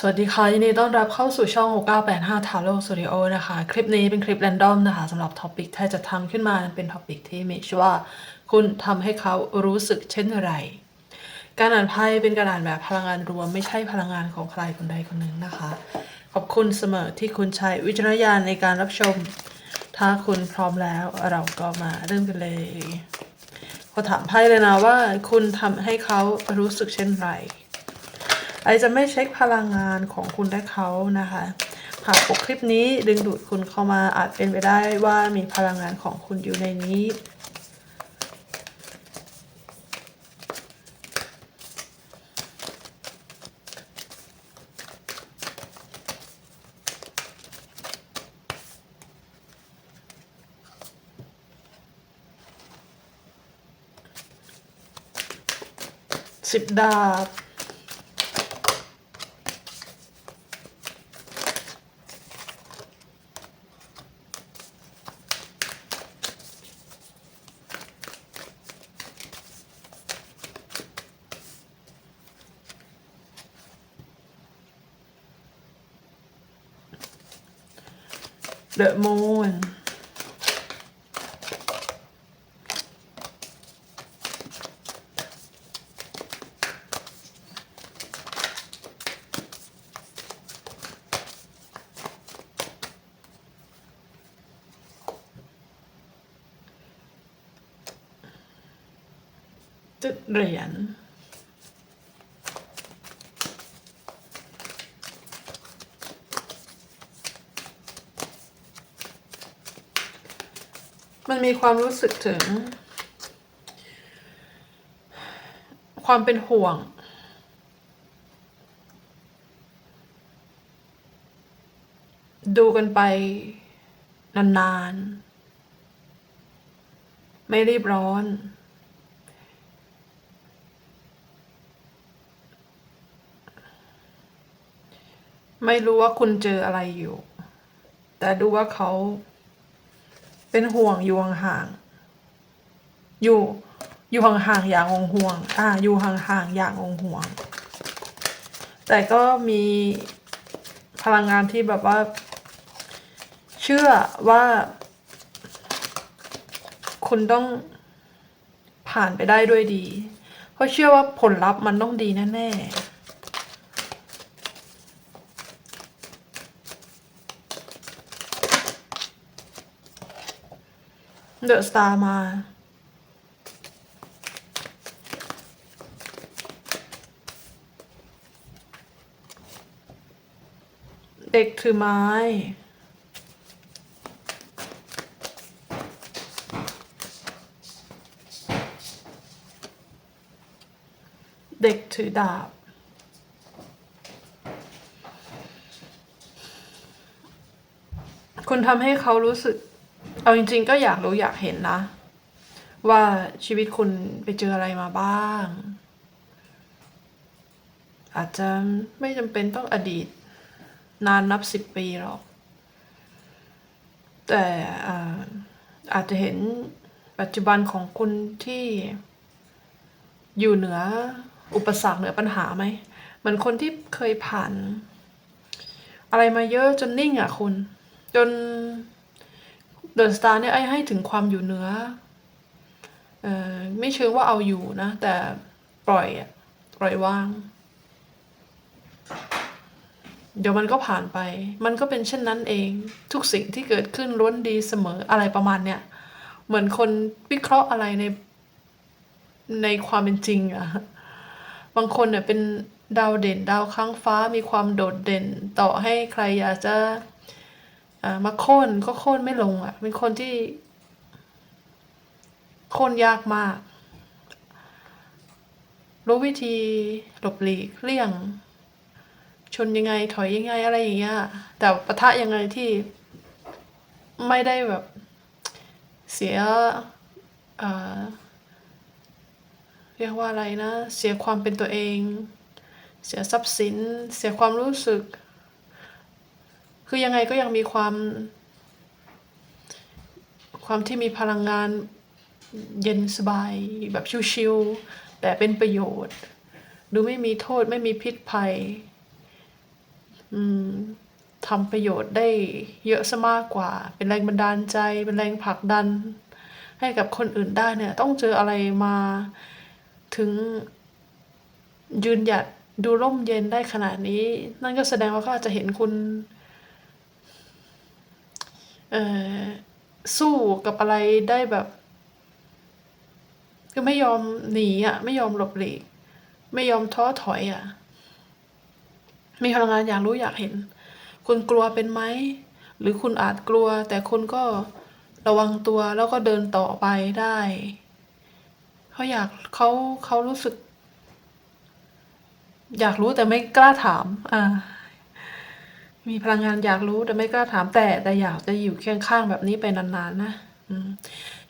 สวัสดีค่ะยินดีต้อนรับเข้าสู่ช่อง 6985 Taro Studio นะคะ คลิปนี้เป็นคลิปแรนดอมนะคะสำหรับท็อปิกที่จะทำขึ้นมาเป็นท็อปิกที่มีชื่อว่า คุณทำให้เขารู้สึกเช่นไร การอ่านไพ่เป็นการอ่านแบบพลังงานรวม ไม่ใช่พลังงานของใครคนใดคนหนึ่งนะคะ ขอบคุณเสมอที่คุณใช้วิจารณญาณในการรับชม ถ้าคุณพร้อมแล้วเราก็มาเริ่มกันเลยขอถามไพ่เลยนะว่า คุณทำให้เขารู้สึกเช่นไร ไอจะไม่เช็คพลังงานของคุณและเขานะคะหากปกคลิปนี้ดึงดูดคุณเข้ามาอาจเป็นไปได้ว่ามีพลังงานของคุณอยู่ในนี้สิบดาบ The Moon จุดเหรียญ มันมีความรู้สึกถึง ความเป็นห่วง ดูกันไป นานๆ ไม่รีบร้อน ไม่รู้ว่าคุณเจออะไรอยู่ แต่ดูว่าเขา เป็นห่วงอยู่ห่างๆอยู่ อยู่ห่างๆอย่างงห่วง อ่า อยู่ห่างๆอย่างงห่วง แต่ก็มีพลังงานที่แบบว่า เชื่อว่า คุณต้องผ่านไปได้ด้วยดี เพราะเชื่อว่าผลลัพธ์มันต้องดีแน่ๆ เดอะสตาร์มาเด็กถือไม้ เด็กถือดาบ คุณทำให้เขารู้สึก เอาจริง ๆ ก็อยากรู้อยากเห็นนะ ว่าชีวิตคุณไปเจออะไรมาบ้าง อาจจะไม่จำเป็นต้องอดีต นานนับสิบปีหรอก แต่อ่าอาจจะเห็นปัจจุบันของคุณที่อยู่เหนืออุปสรรคเหนือปัญหาไหมเหมือนคนที่เคยผ่าน อะไรมาเยอะจนนิ่งอะคุณ จน เดอะสตาร์เนี่ยไอ้ให้ถึงความอยู่เหนือเออไม่เชิงว่าเอาอยู่นะ แต่ปล่อยอะปล่อยวาง เดี๋ยวมันก็ผ่านไป มันก็เป็นเช่นนั้นเอง ทุกสิ่งที่เกิดขึ้นล้วนดีเสมออะไรประมาณเนี้ยเหมือนคนวิเคราะห์อะไรในในความเป็นจริงอะบางคนเนี่ยเป็นดาวเด่น ดาวค้างฟ้ามีความโดดเด่น ต่อให้ใครอยากจะ มาโค่นก็โค่นไม่ลงอะ เป็นคนที่ โค่นยากมาก รู้วิธีหลบหลีกเลี่ยง ชนยังไงถอยยังไงอะไรอย่างเงี้ยแต่ปะทะยังไงที่ไม่ได้แบบเสียเรียกว่าอะไรนะ เสียความเป็นตัวเอง เสียทรัพย์สิน เสียความรู้สึก คือยังไงก็ยังมีความ ความที่มีพลังงานเย็นสบายแบบชิวๆแต่เป็นประโยชน์ ดูไม่มีโทษไม่มีพิษภัยทำประโยชน์ได้เยอะซะมากกว่า เป็นแรงบันดาลใจ เป็นแรงผลักดัน ให้กับคนอื่นได้เนี่ย ต้องเจออะไรมาถึงยืนหยัดดูร่มเย็นได้ขนาดนี้ นั่นก็แสดงว่าเขาอาจจะเห็นคุณ สู้กับอะไรได้แบบ คือไม่ยอมหนีอะ ไม่ยอมหลบหลีก ไม่ยอมท้อถอยอะ มีพลังงานอยากรู้อยากเห็น คุณกลัวเป็นไหม หรือคุณอาจกลัว แต่คุณก็ระวังตัวแล้วก็เดินต่อไปได้เขาอยากเขาเขารู้สึก อยากรู้แต่ไม่กล้าถาม อ่า มีพลังงานอยากรู้แต่ไม่กล้าถามแต่แต่อยากจะอยู่เคียงข้างแบบนี้ไปนานๆนะอืม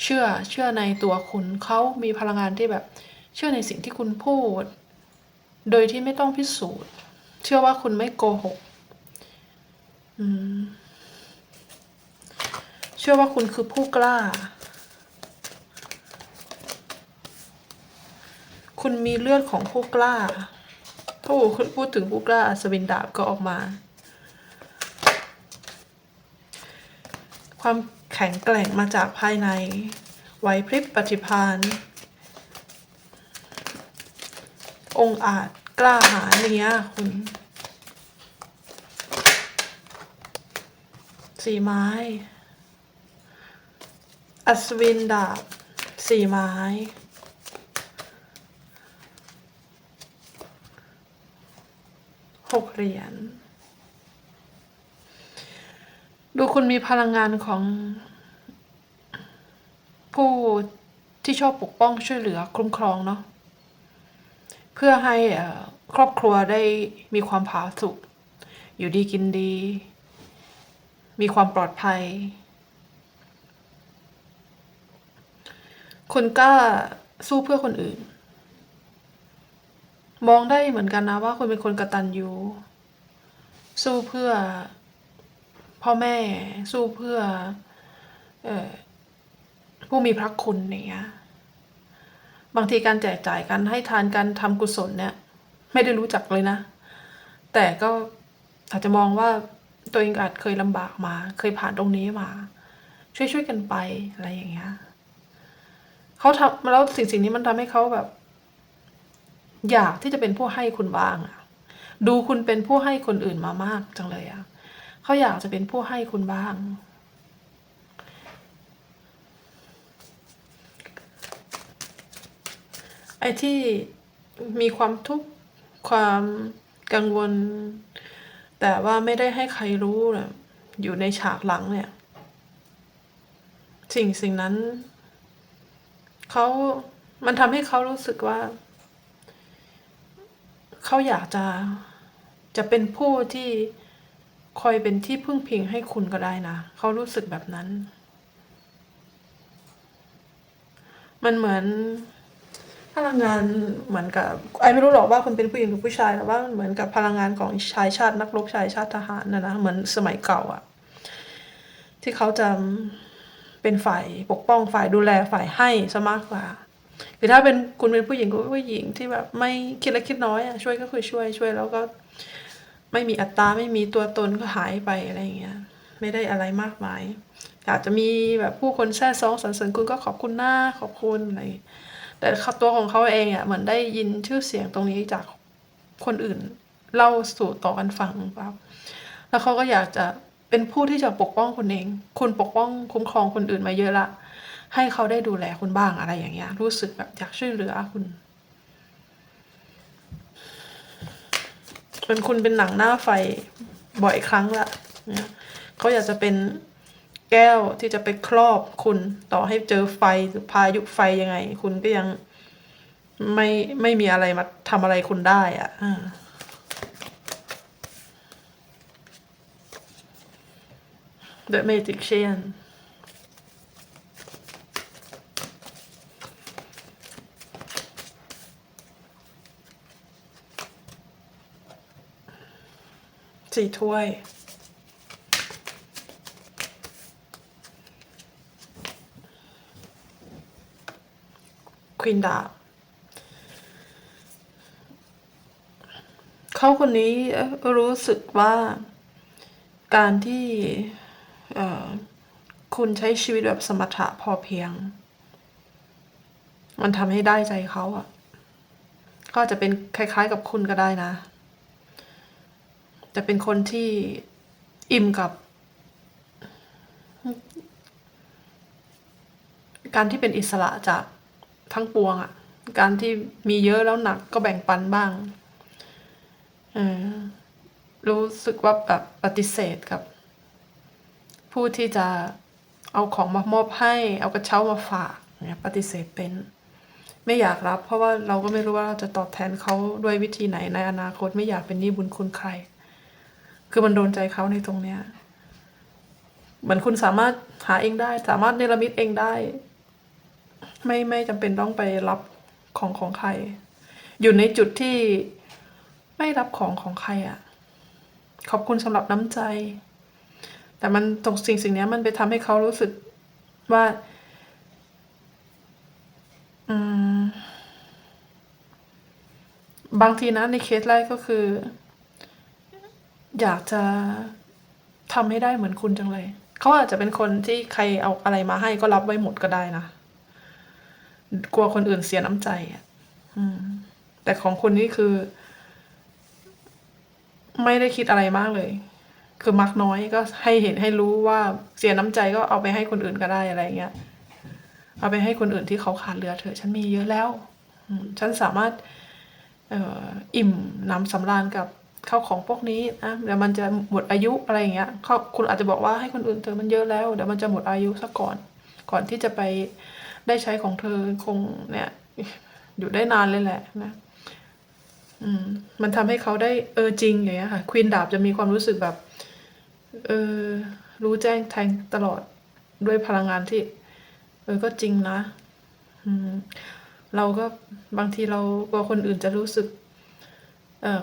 เชื่อเชื่อในตัวคุณเขามีพลังงานที่แบบ เชื่อในสิ่งที่คุณพูด โดยที่ไม่ต้องพิสูจน์ เชื่อว่าคุณไม่โกหกเชื่อว่าคุณคือผู้กล้า คุณมีเลือดของผู้กล้าโอ้คุณพูดถึงผู้กล้าอัศวินดาบก็ออกมา ความแข็งแกร่งมาจากภายในไหวพริบปฏิภาณองอาจกล้าหาญอย่างเงี้ยคุณสีไม้ อัศวินดาบสีไม้ หกเหรียญ ดูคุณมีพลังงานของ ผู้ที่ชอบปกป้องช่วยเหลือคุ้มครองเนาะเพื่อให้ครอบครัวได้มีความผาสุกอยู่ดีกินดี มีความปลอดภัยคุณกล้าสู้เพื่อคนอื่น มองได้เหมือนกันนะว่าคุณเป็นคนกระตัญญูสู้เพื่อ พ่อแม่สู้เพื่อเออผู้มีพระคุณเงี้ยบางทีการแจกจ่ายการให้ทานการทำกุศลเนี่ย ไม่ได้รู้จักเลยนะ แต่ก็อาจจะมองว่าตัวเองอาจเคยลำบากมา เคยผ่านตรงนี้มาช่วยช่วยๆกันไปอะไรอย่างเงี้ยเขาทำแล้วสิ่งสิ่งนี้มันทำให้เขาแบบ อยากที่จะเป็นผู้ให้คุณบ้างอะดูคุณเป็นผู้ให้คนอื่นมามากจังเลยอะ เขาอยากจะเป็นผู้ให้คุณบ้าง ไอ้ที่มีความทุกข์ความกังวล แต่ว่าไม่ได้ให้ใครรู้นะอยู่ในฉากหลังเนี่ย สิ่งสิ่งนั้นเขามันทำให้เขารู้สึกว่า เขาอยากจะจะเป็นผู้ที่ คอยเป็นที่พึ่งพิงให้คุณก็ได้นะ เขารู้สึกแบบนั้น มันเหมือนพลังงานเหมือนกับไอไม่รู้หรอกว่าคุณเป็นผู้หญิงหรือผู้ชายแต่ว่าเหมือนกับพลังงานของชายชาตินักรบชายชาติทหารนะนะเหมือนสมัยเก่าอะที่เขาจะเป็นฝ่ายปกป้องฝ่ายดูแลฝ่ายให้ซะมากกว่าหรือถ้าเป็นคุณเป็นผู้หญิงก็ผู้หญิงที่แบบไม่คิดเล็กคิดน้อยอะช่วยก็คือช่วยช่วยแล้วก็ ไม่มีอัตราไม่มีตัวตนก็หายไปอะไรอย่างเงี้ยไม่ได้อะไรมากมายอาจจะมีแบบผู้คนแซ่ซองสรรเสริญคุณก็ขอบคุณหน้าขอบคุณอะไรแต่เขาตัวของเขาเองอะเหมือนได้ยินชื่อเสียงตรงนี้จากคนอื่นเล่าสู่ต่อกันฟังครับ แล้วเขาก็อยากจะเป็นผู้ที่จะปกป้องคุณเอง คุณปกป้องคุ้มครองคนอื่นมาเยอะละ ให้เขาได้ดูแลคุณบ้างอะไรอย่างเงี้ย รู้สึกแบบอยากช่วยเหลือคุณ เป็นคุณเป็นหนังหน้าไฟบ่อยครั้งละเนี่ยเขาอยากจะเป็นแก้วที่จะไปครอบคุณต่อให้เจอไฟหรือพายุไฟยังไง คุณก็ยังไม่ไม่มีอะไรมาทำอะไรคุณได้อะอ่า The Magician สี่ถ้วย ควีนดาบเขาคนนี้รู้สึกว่าการที่คุณใช้ชีวิตแบบสมถะพอเพียง มันทำให้ได้ใจเขาอะก็จะเป็นคล้ายๆกับคุณก็ได้นะ จะเป็นคนที่อิ่มกับ การที่เป็นอิสระจากทั้งปวงอะการที่มีเยอะแล้วหนักก็แบ่งปันบ้างรู้สึกว่าแบบปฏิเสธกับ ผู้ที่จะเอาของมามอบให้ เอากระเช้ามาฝากเนี่ยปฏิเสธเป็น ไม่อยากรับ เพราะว่าเราก็ไม่รู้ว่าเราจะตอบแทนเขาด้วยวิธีไหนในอนาคตไม่อยากเป็นหนี้บุญคุณใคร คือมันโดนใจเขาในตรงเนี้ยเหมือนคุณสามารถหาเองได้ สามารถเนรมิตเองได้ ไม่ไม่จำเป็นต้องไปรับของของใคร อยู่ในจุดที่ไม่รับของของใครอะ่ะ ขอบคุณสำหรับน้ำใจ แต่มันตรงสิ่งสิ่งนี้มันไปทำให้เขารู้สึกว่า อืม บางทีนะในเคสแรกก็คือ อยากจะทำให้ได้เหมือนคุณจังเลย เขาอาจจะเป็นคนที่ใครเอาอะไรมาให้ก็รับไว้หมดก็ได้นะ กลัวคนอื่นเสียน้ำใจอะแต่ของคุณนี่คือ ไม่ได้คิดอะไรมากเลย คือมักน้อยก็ให้เห็นให้รู้ว่าเสียน้ำใจก็เอาไปให้คนอื่นก็ได้อะไรเงี้ย เอาไปให้คนอื่นที่เขาขาดเหลือเถอะฉันมีเยอะแล้วฉันสามารถอ,อ,อิ่มหนำสำราญกับ ข้าของพวกนี้นะเดี๋ยวมันจะหมดอายุอะไรอย่างเงี้ยเขาคุณอาจจะบอกว่าให้คนอื่นเธอมันเยอะแล้วเดี๋ยวมันจะหมดอายุซะก่อน ก่อนที่จะไปได้ใช้ของเธอคงเนี่ยอยู่ได้นานเลยแหละนะอืมมันทำให้เขาได้เออจริงอย่างเงี้ยค่ะควีนดาบจะมีความรู้สึกแบบเออรู้แจ้งแทงตลอดด้วยพลังงานที่ เออก็จริงนะ อืมเราก็บางทีเรากลัวคนอื่นจะรู้สึก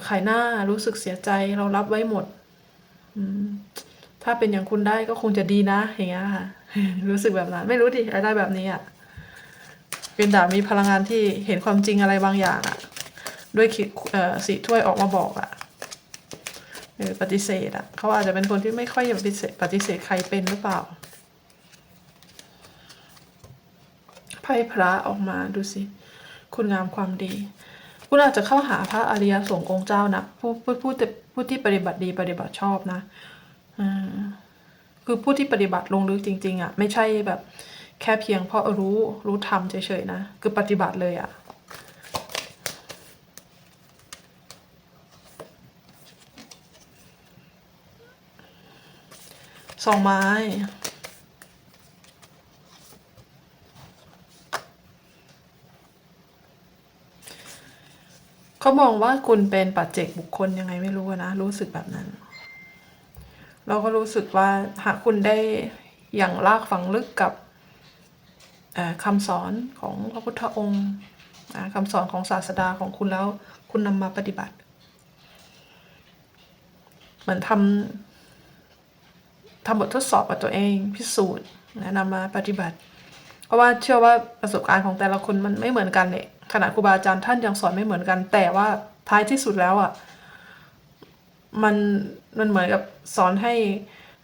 ขายหน้ารู้สึกเสียใจเรารับไว้หมดถ้าเป็นอย่างคุณได้ก็คงจะดีนะ อย่างเงี้ยค่ะ รู้สึกแบบนั้น ไม่รู้ดิอะไรได้แบบนี้อะเป็นดาบมีพลังงานที่เห็นความจริงอะไรบางอย่างอะ ด้วยสีถ้วยออกมาบอกอะเออปฏิเสธอะเขาอาจจะเป็นคนที่ไม่ค่อยปฏิเสธปฏิเสธใครเป็นหรือเปล่าไพ่พระออกมาดูสิ คุณงามความดี คุณอาจจะเข้าหาพระอริยสงฆ์องค์เจ้านะผู้ผู้ผู้ที่ผู้ที่ปฏิบัติดีปฏิบัติชอบนะอืมคือผู้ที่ปฏิบัติลงลึกจริง ๆอะ ไม่ใช่แบบ แค่เพียงเพราะรู้รู้ทำเฉยๆนะ คือปฏิบัติเลยอะสองไม้ เขามองว่าคุณเป็นปัจเจกบุคคลยังไงไม่รู้นะ รู้สึกแบบนั้น เราก็รู้สึกว่าหากคุณได้อย่างลากฝังลึกกับคำสอนของพระพุทธองค์นะคำสอนของศาสดาของคุณแล้วคุณนำมาปฏิบัติ เหมือนทำทำบททดสอบกับตัวเองพิสูจน์นะนำมาปฏิบัติ เพราะว่าเชื่อว่าประสบการณ์ของแต่ละคนมันไม่เหมือนกันเนี่ย ขณะครูบาอาจารย์ท่านยังสอนไม่เหมือนกัน แต่ว่าท้ายที่สุดแล้วอะมันมันเหมือนกับสอนให้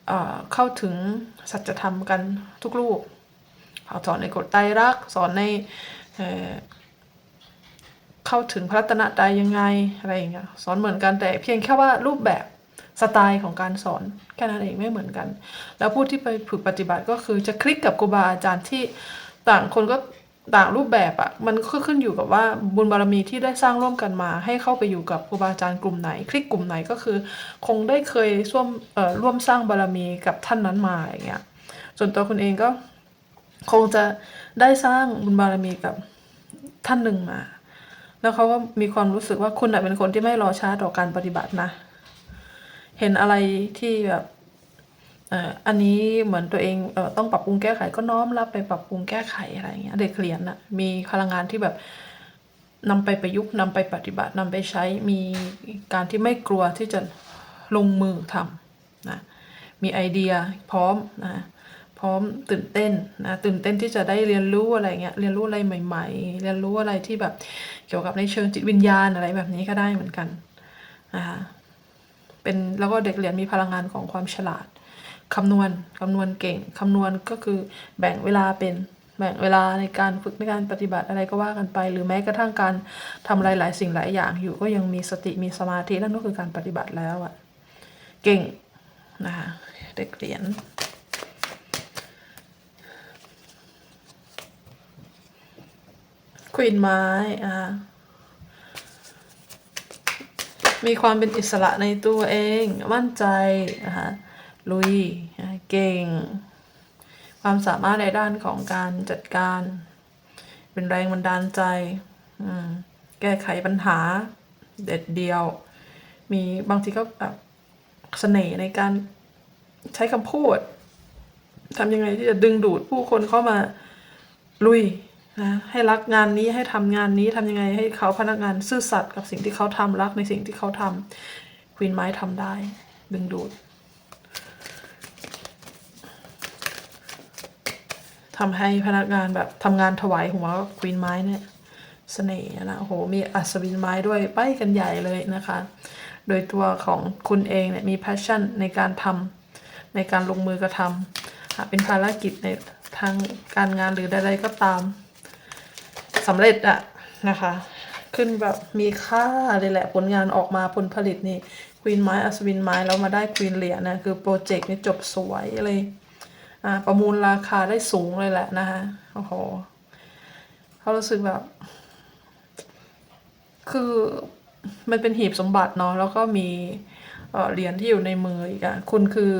เอ่อเข้าถึงสัจธรรมกันทุกรูปสอนในกฎไตรลักษณ์สอนในเเข้าถึงพระรัตนตรัยยังไงอะไรอย่างเงี้ยสอนเหมือนกันแต่เพียงแค่ว่ารูปแบบสไตล์ของการสอนแค่นั้นเองไม่เหมือนกัน แล้วผู้ที่ไปฝึกปฏิบัติก็คือจะคลิกกับครูบาอาจารย์ที่ต่างคนก็ ต่างรูปแบบอะ่ะมันก็ขึ้นอยู่กับว่าบุญบารมีที่ได้สร้างร่วมกันมา ให้เข้าไปอยู่กับครูบาอาจารย์กลุ่มไหน คลิกกลุ่มไหนก็คือ คงได้เคยร่วมเอ่อร่วมสร้างบารมีกับท่านนั้นมาอย่างเงี้ยส่วนตัวคุณเองก็คงจะได้สร้างบุญบารมีกับท่านหนึ่งมา แล้วเขาก็มีความรู้สึกว่าคุณเป็นคนที่ไม่รอช้าต่อการปฏิบัตินะ เห็นอะไรที่แบบ อ่ออันนี้เหมือนตัวเองเออต้องปรับปรุงแก้ไขก็น้อมรับไปปรับปรุงแก้ไขอะไรอย่างเงี้ยเด็กเรียน่ะมีพลังงานที่แบบนำไปประยุกต์นำไปปฏิบัตินำไปใช้มีการที่ไม่กลัวที่จะลงมือทำนะมีไอเดียพร้อมนะพร้อมตื่นเต้นนะตื่นเต้นที่จะได้เรียนรู้อะไรเงี้ยเรียนรู้อะไรใหม่ ๆ เรียนรู้อะไรที่แบบเกี่ยวกับในเชิงจิตวิญญาณอะไรแบบนี้ก็ได้เหมือนกันนะคะเป็นแล้วก็เด็กเรียญมีพลังงานของความฉลาด คำนวณคำนวณเก่งคำนวณก็คือแบ่งเวลาเป็นแบ่งเวลาในการฝึกในการปฏิบัติอะไรก็ว่ากันไป หรือแม้กระทั่งการทำหลายสิ่งหลายอย่างอยู่ก็ยังมีสติมีสมาธินั่นก็คือการปฏิบัติแล้วอะเก่งนะคะเด็กเหรียญควีนไม้อ่ามีความเป็นอิสระในตัวเอง มั่นใจนะคะ ลุยเก่ง ความสามารถในด้านของการจัดการ เป็นแรงบันดาลใจ แก้ไขปัญหา เด็ดเดียว มีบางทีก็แบบเสน่ห์ในการใช้คำพูดทำยังไงที่จะดึงดูดผู้คนเข้ามาลุยนะให้รักงานนี้ให้ทำงานนี้ทำยังไงให้เขาพนักงานซื่อสัตย์กับสิ่งที่เขาทำรักในสิ่งที่เขาทำควีนไม้ทำได้ ดึงดูด ทำให้พนักงานแบบทำงานถวายหัวควีนไม้เนี่ยเสน่ห์นะโอ้โหมีอัศวินไม้ด้วยไปกันใหญ่เลยนะคะ โดยตัวของคุณเองเนี่ยมี passion ในการทำในการลงมือกระทำหากเป็นภารกิจในทางการงานหรือใดๆก็ตามสำเร็จอะนะคะ ขึ้นแบบมีค่าเลยแหละผลงานออกมาผลผลิตนี่ควีนไม้อัศวินไม้แล้วมาได้ควีนเหรียญนะคือโปรเจกต์นี่จบสวยเลย ประมูลราคาได้สูงเลยแหละนะคะโอ้โหเขารู้สึกแบบ คือมันเป็นหีบสมบัติเนาะแล้วก็มีเเหรียญที่อยู่ในมืออีกอะคุณคือ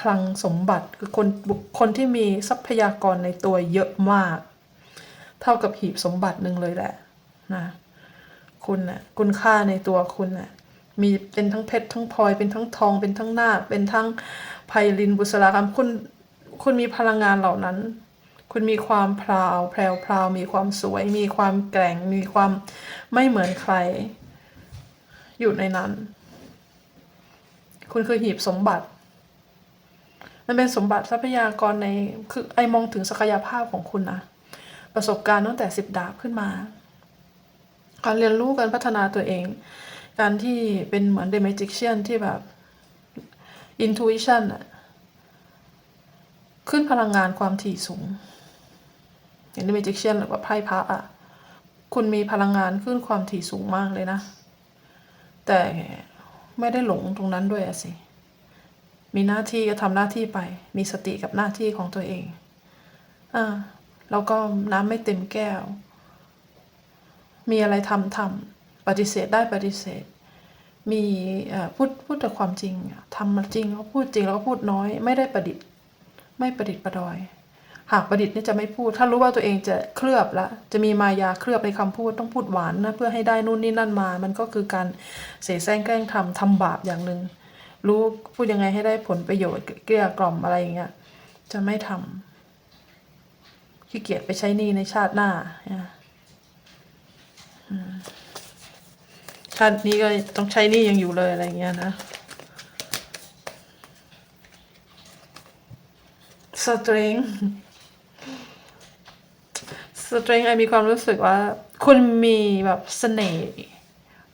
คลังสมบัติคือคนบุคคนที่มีทรัพยากรในตัวเยอะมาก เท่ากับหีบสมบัติหนึ่งเลยแหละนะคุณน่ะคุณค่าในตัวคุณน่ะมีเป็นทั้งเพชรทั้งพลอยเป็นทั้งทองเป็นทั้งนาเป็นทั้งไพลินบุษราคำคุณ คุณมีพลังงานเหล่านั้น คุณมีความพราวแพรวพราวมีความสวย มีความแกร่ง มีความไม่เหมือนใคร อยู่ในนั้น คุณคือหีบสมบัติ มันเป็นสมบัติทรัพยากรในคือไอมองถึงศักยภาพของคุณนะประสบการณ์ตั้งแต่สิบดาบขึ้นมาการเรียนรู้การพัฒนาตัวเอง การที่เป็นเหมือนเด m มจิเชียนที่แบบ intuition อะ ขึ้นพลังงานความถี่สูงอย่างเด m มจิกเชียนหรือว่าไพ่พระอะคุณมีพลังงานขึ้นความถี่สูงมากเลยนะ แต่ไม่ได้หลงตรงนั้นด้วยอะสิ มีหน้าที่ก็ทำหน้าที่ไป มีสติกับหน้าที่ของตัวเอง อ่า แล้วก็น้ำไม่เต็มแก้ว มีอะไรทำทำปฏิเสธได้ปฏิเสธ มีพูดพูดแต่ความจริงทำมาจริงแล้วพูดจริงแล้วก็พูดน้อย ไม่ได้ประดิษฐ์ ไม่ประดิษฐ์ประดอย หากประดิษฐ์นี่จะไม่พูด ถ้ารู้ว่าตัวเองจะเคลือบละ จะมีมายาเคลือบในคำพูดต้องพูดหวานนะเพื่อให้ได้นู่นนี่นั่นมา มันก็คือการเสแสร้งแกล้งทำทำบาปอย่างหนึ่งรู้พูดยังไงให้ได้ผลประโยชน์เกลี้ยกล่อมอะไรอย่างเงี้ยจะไม่ทำขี้เกียจไปใช้นี้ในชาติหน้าชาตินี้ก็ต้องใช้นี้ยังอยู่เลยอะไรเงี้ยนะ สตริงสตริงไอมีความรู้สึกว่า คุณมีแบบเสน่ห์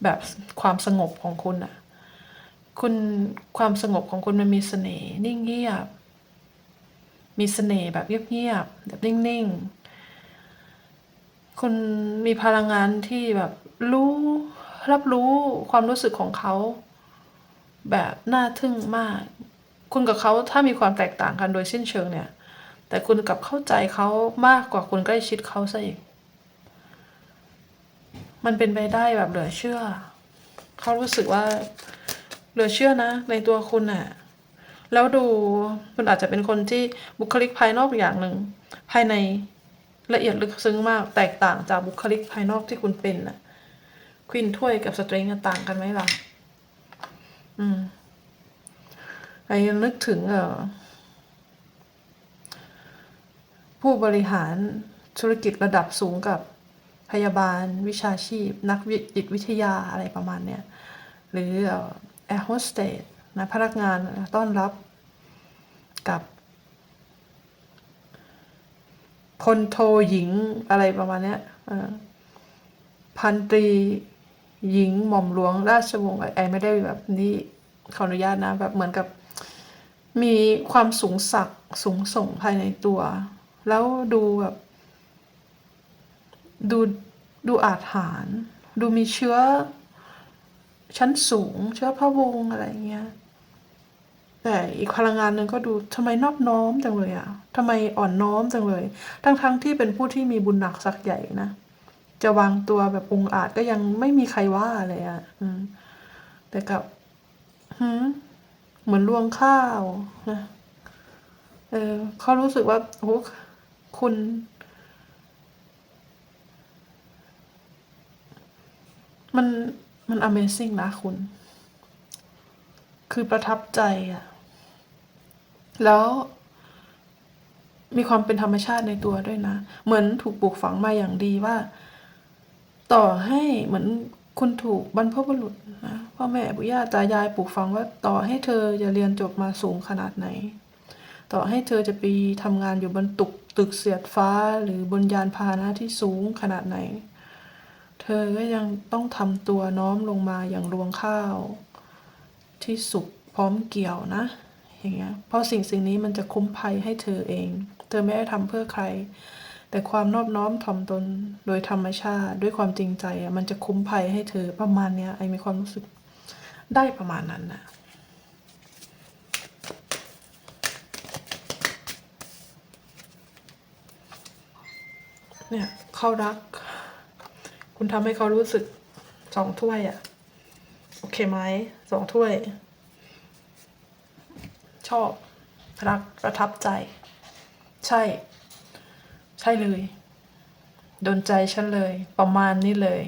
แบบความสงบของคุณอะคุณความสงบของคุณมันมีเสน่ห์นิ่งเงียบ มีเสน่ห์แบบเงียบๆแบบนิ่งๆคุณมีพลังงานที่แบบรู้รับรู้ความรู้สึกของเขา แบบน่าทึ่งมาก คุณกับเขาถ้ามีความแตกต่างกันโดยสิ้นเชิงเนี่ย แต่คุณกับเข้าใจเขามากกว่าคุณใกล้ชิดเขาซะอีก มันเป็นไปได้แบบเหลือเชื่อ เขารู้สึกว่าเหลือเชื่อนะ ในตัวคุณน่ะ แล้วดูคุณอาจจะเป็นคนที่บุคลิกภายนอกอย่างหนึ่ง ภายในละเอียดลึกซึ้งมากแตกต่างจากบุคลิกภายนอกที่คุณเป็นน่ะควินถ้วยกับสตริงต่างกันไหมล่ะ อืม ไอ้ยังนึกถึงเออผู้บริหารธุรกิจระดับสูงกับพยาบาลวิชาชีพ นักวิจิตวิทยาอะไรประมาณเนี้ยหรือแอร์โฮสเตสนะพนักงานต้อนรับกับพลโทหญิงอะไรประมาณเนี้ยพันตรีหญิงหม่อมหลวงราชวงศ์ไอไม่ได้แบบนี้ขออนุญาตนะแบบเหมือนกับ มีความสูงสักสูงส่งภายในตัว แล้วดูแบบดูดูอาจหารดูมีเชื้อ ชั้นสูง เชื้อพระวงศ์อะไรเงี้ย แต่อีกพลังงานหนึ่งก็ดูทำไมนอบน้อมจังเลยอะทำไมอ่อนน้อมจังเลย ทั้งๆทที่เป็นผู้ที่มีบุญหนักสักใหญ่นะ จะวางตัวแบบองอาจก็ยังไม่มีใครว่าเลยอะอืมแต่กับหืม เหมือนลวงข้าวนะ เออเขารู้สึกว่าโอ้คุณ มันมัน Amazing นะคุณ คือประทับใจอะแล้วมีความเป็นธรรมชาติในตัวด้วยนะ เหมือนถูกปลูกฝังมาอย่างดีว่า ต่อให้เหมือน คุณถูกบรรพบุรุษนะพ่อแม่ปู่ย่าตายายปลูกฝังว่าต่อให้เธอจะเรียนจบมาสูงขนาดไหน ต่อให้เธอจะไปทำงานอยู่บนตึกตึกเสียดฟ้าหรือบนยานพาหนะที่สูงขนาดไหน เธอก็ยังต้องทำตัวน้อมลงมาอย่างรวงข้าว ที่สุกพร้อมเกี่ยวนะ อย่างเงี้ยเพราะสิ่งสิ่งนี้มันจะคุ้มภัยให้เธอเอง เธอไม่ได้ทำเพื่อใคร แต่ความนอบน้อมถ่อมตนโดยธรรมชาติด้วยความจริงใจอะมันจะคุ้มภัยให้เธอประมาณเนี้ยไอมีความรู้สึกได้ประมาณนั้นนะเนี่ยเขารัก คุณทำให้เขารู้สึกสองถ้วยอะ่ะ โอเคไหมสองถ้วย ชอบ รักประทับใจ ใช่ ใช่เลย โดนใจฉันเลย ประมาณนี้เลย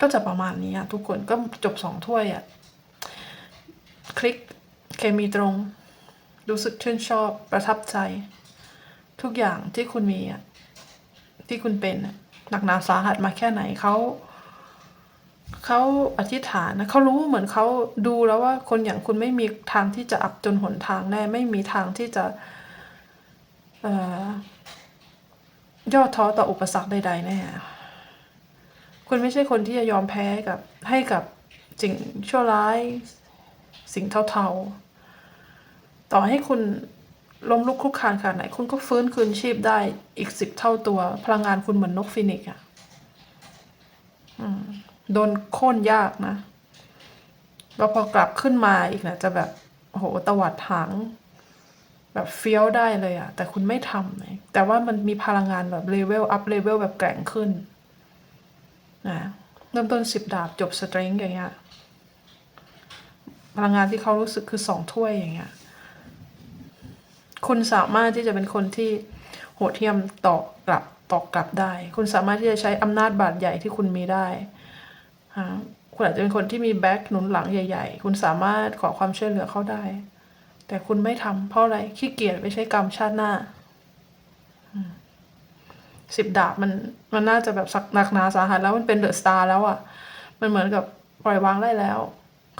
ก็จะประมาณนี้อะทุกคนก็จบสองถ้วยอะคลิกเคมีตรง รู้สึกชื่นชอบประทับใจ ทุกอย่างที่คุณมีอะที่คุณเป็นหนักหนาสาหัสมาแค่ไหนเขา เขาอธิษฐานนะเขารู้เหมือนเขาดูแล้วว่าคนอย่างคุณไม่มีทางที่จะอับจนหนทางแน่ไม่มีทางที่จะย่อท้อต่ออุปสรรคใดๆแน่คุณไม่ใช่คนที่จะยอมแพ้กับให้กับสิ่งชั่วร้าย สิ่งเทาๆ ต่อให้คุณล้มลุกคลุกคานขนาดไหน คุณก็ฟื้นคืนชีพได้อีกสิบเท่าตัว พลังงานคุณเหมือนนกฟินิกซ์อะอืม โดนโค่นยากนะ แล้วพอกลับขึ้นมาอีกนะจะแบบโหตวัดหางแบบเฟี้ยวได้เลยอะแต่คุณไม่ทำเลยแต่ว่ามันมีพลังงานแบบเลเวลอัพเลเวลแบบแกร่งขึ้นนะเริ่มต้นสิบดาบจบสตริงอย่างเงี้ยพลังงานที่เขารู้สึกคือสองถ้วยอย่างเงี้ยคุณสามารถที่จะเป็นคนที่โหดเหี้ยมตอบกลับตอบกลับได้ คุณสามารถที่จะใช้อำนาจบาดใหญ่ที่คุณมีได้ ฮะคุณอาจจะเป็นคนที่มีแบ็คหนุนหลังใหญ่ ๆ คุณสามารถขอความช่วยเหลือเขาได้ แต่คุณไม่ทำเพราะอะไรขี้เกียจไปใช้กรรมชาติหน้าสิบดาบมันมันน่าจะแบบสักหนักหนาสาหัสแล้วมันเป็นเดอะสตาร์แล้วอะ่ะ มันเหมือนกับปล่อยวางได้แล้ว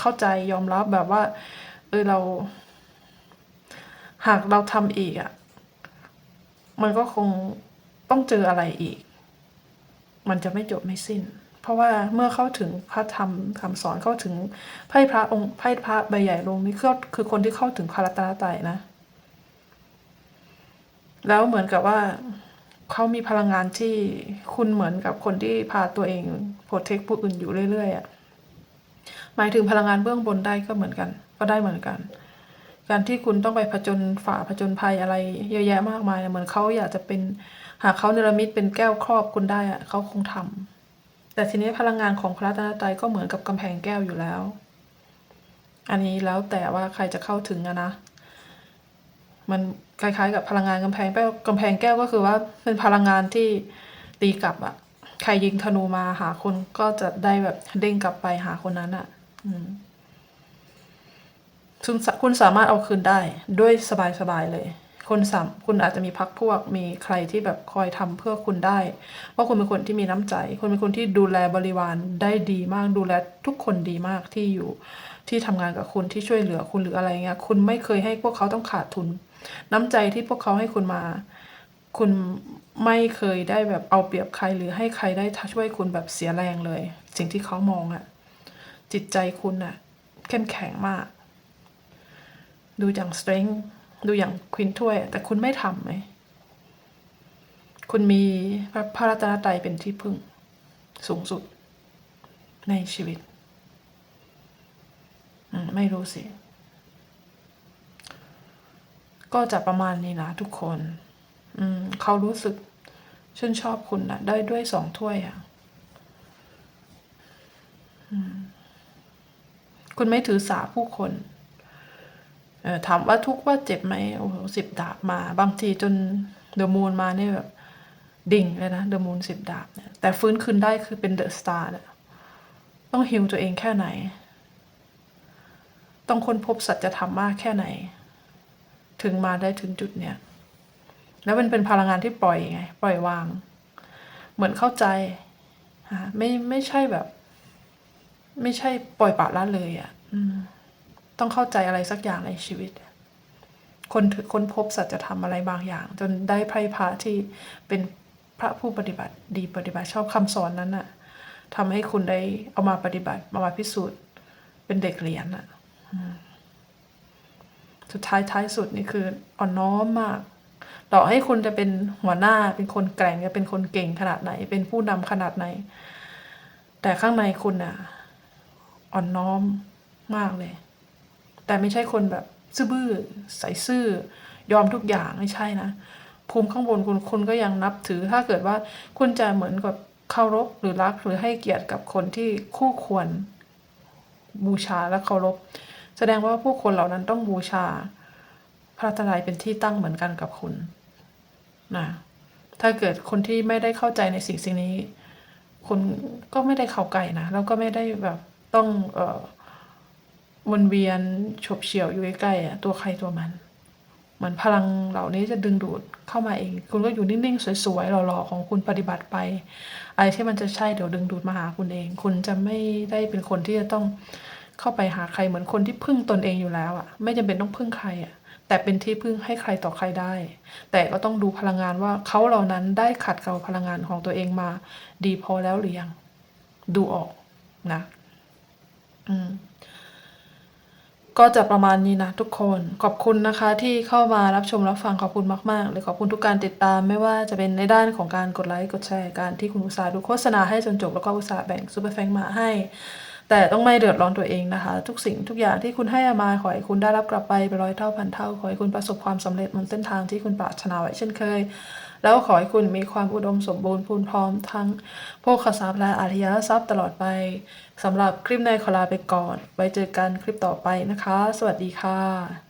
เข้าใจยอมรับแบบว่า เออเรา หากเราทำอีกอะ่ะ มันก็คงต้องเจออะไรอีก มันจะไม่จบไม่สิ้น ราะว่าเมื่อเข้าถึงพระธรรมคำสอนเข้าถึงไพ่พระองค์ไพ่พระใบใหญ่ลงนี่ก็คือคนที่เข้าถึงพระรัตนตรัยนะ แล้วเหมือนกับว่าเขามีพลังงานที่คุณเหมือนกับคนที่พาตัวเองโปรเทคผู้อื่นอยู่เรื่อยๆอะ่ะหมายถึงพลังงานเบื้องบนได้ก็เหมือนกัน ก็ได้เหมือนกัน การที่คุณต้องไปผจญฝ่าผจญภัยอะไรเยอะแยะมากมายเหมือนเขาอยากจะเป็นหากเขาเนรมิตเป็นแก้วครอบคุณได้อะเขาคงทำ แต่ทีนี้พลังงานของพระตนตรัยก็เหมือนกับกำแพงแก้วอยู่แล้ว อันนี้แล้วแต่ว่าใครจะเข้าถึงอะนะ มันคล้ายๆ กับพลังงานกำแพงแก้วกำแพงแก้วก็คือว่าเป็นพลังงานที่ตีกลับอะใครยิงธนูมาหาคนก็จะได้แบบเด้งกลับไปหาคนนั้นอะอืมคุณสคุณสามารถเอาคืนได้ด้วยสบายๆเลย คนสามคุณอาจจะมีพักพวก มีใครที่แบบคอยทำเพื่อคุณได้ ว่าคุณเป็นคนที่มีน้ำใจ คุณเป็นคนที่ดูแลบริวารได้ดีมาก ดูแลทุกคนดีมากที่อยู่ ที่ทำงานกับคุณที่ช่วยเหลือคุณหรืออะไรเงี้ย คุณไม่เคยให้พวกเขาต้องขาดทุน น้ำใจที่พวกเขาให้คุณมา คุณไม่เคยได้แบบเอาเปรียบใครหรือให้ใครได้ช่วยคุณแบบเสียแรงเลย สิ่งที่เขามองอะจิตใจคุณอะเข้มแข็งมาก ดูอย่าง strength ดูอย่างควินถ้วย แต่คุณไม่ทำไหม คุณมีพระพระรัตนตรัยเป็นที่พึ่ง สูงสุด ในชีวิต ไม่รู้สิ ก็จะประมาณนี้นะทุกคน อืม เขารู้สึกชื่นชอบคุณนะได้ด้วยสองถ้วยอะอืมคุณไม่ถือสาผู้คน ถามว่าทุกข์ว่าเจ็บไหมโอ้โหสิบดาบมา บางทีจนเดอะมูนมาเนี่ยแบบดิ่งเลยนะเดอะมูนสิบดาบเนี่ยแต่ฟื้นคืนได้คือเป็นเดอะสตาร์เนี่ยต้องฮิวตัวเองแค่ไหน ต้องค้นพบสัจธรรมมากแค่ไหน ถึงมาได้ถึงจุดเนี้ยแล้วมันเป็นพลังงานที่ปล่อยไง ปล่อยวาง เหมือนเข้าใจฮะไม่ไม่ใช่แบบ ไม่ใช่ปล่อยปละละเลยอะ่ะ อืม ต้องเข้าใจอะไรสักอย่างในชีวิต คนค้นพบสัจธรรมอะไรบางอย่าง จนได้ไพรพระที่เป็นพระผู้ปฏิบัติดีปฏิบัติชอบคำสอนนั้นน่ะทำให้คุณได้เอามาปฏิบัติเอามาพิสูจน์ เป็นเด็กเรียนน่ะสุดท้ายท้ายสุดนี่คืออ่อนน้อมมาก ต่อให้คุณจะเป็นหัวหน้าเป็นคนแกร่งจะเป็นคนเก่งขนาดไหน เป็นผู้นำขนาดไหน แต่ข้างในคุณน่ะ อ่อนน้อมมากเลย แต่ไม่ใช่คนแบบซื่อบื้อใส่ซื่อยอมทุกอย่างไม่ใช่นะ ภูมิข้างบนคุณคุณก็ยังนับถือถ้าเกิดว่าคุณจะเหมือนกับเคารพหรือรักหรือให้เกียรติกับคนที่คู่ควรบูชาและเคารพ แสดงว่าผู้คนเหล่านั้นต้องบูชา พระตรัยเป็นที่ตั้งเหมือนกันกับคุณนะถ้าเกิดคนที่ไม่ได้เข้าใจในสิ่งสิ่งนี้ คุณก็ไม่ได้เข้าใกล้นะแล้วก็ไม่ได้แบบต้องเอ่อ วนเวียนฉบเฉี่ยวอยู่ใกล้ๆอะตัวใครตัวมัน เหมือนพลังเหล่านี้จะดึงดูดเข้ามาเอง คุณก็อยู่นิ่งๆสวยๆหล่อๆของคุณปฏิบัติไปอะไรที่มันจะใช่เดี๋ยวดึงดูดมาหาคุณเอง คุณจะไม่ได้เป็นคนที่จะต้องเข้าไปหาใครเหมือนคนที่พึ่งตนเองอยู่แล้วอะ ไม่จำเป็นต้องพึ่งใครอะแต่เป็นที่พึ่งให้ใครต่อใครได้ แต่ก็ต้องดูพลังงานว่าเขาเหล่านั้นได้ขัดเกลาพลังงานของตัวเองมา ดีพอแล้วหรือยัง ดูออกนะ อืม ก็จะประมาณนี้นะทุกคน ขอบคุณนะคะที่เข้ามารับชมรับฟังขอบคุณมากๆเลยขอบคุณทุกการติดตามไม่ว่าจะเป็นในด้านของการกดไลค์กดแชร์การที่คุณอุตสาห์ดูโฆษณาให้จนจบแล้วก็อุตสาห์แบ่งซูเปอร์แฟงมาให้ แต่ต้องไม่เดือดร้อนตัวเองนะคะ ทุกสิ่งทุกอย่างที่คุณให้มาขอให้คุณได้รับกลับไปเป็นร้อยเท่าพันเท่าขอให้คุณประสบความสำเร็จบนเส้นทางที่คุณปรารถนาไว้เช่นเคย แล้วขอให้คุณมีความอุดมสมบูรณ์พูนพร้อมทั้งโภคทรัพย์และอาริยทรัพย์ตลอดไปสำหรับคลิปในขอลาไปก่อน ไว้เจอกันคลิปต่อไปนะคะ สวัสดีค่ะ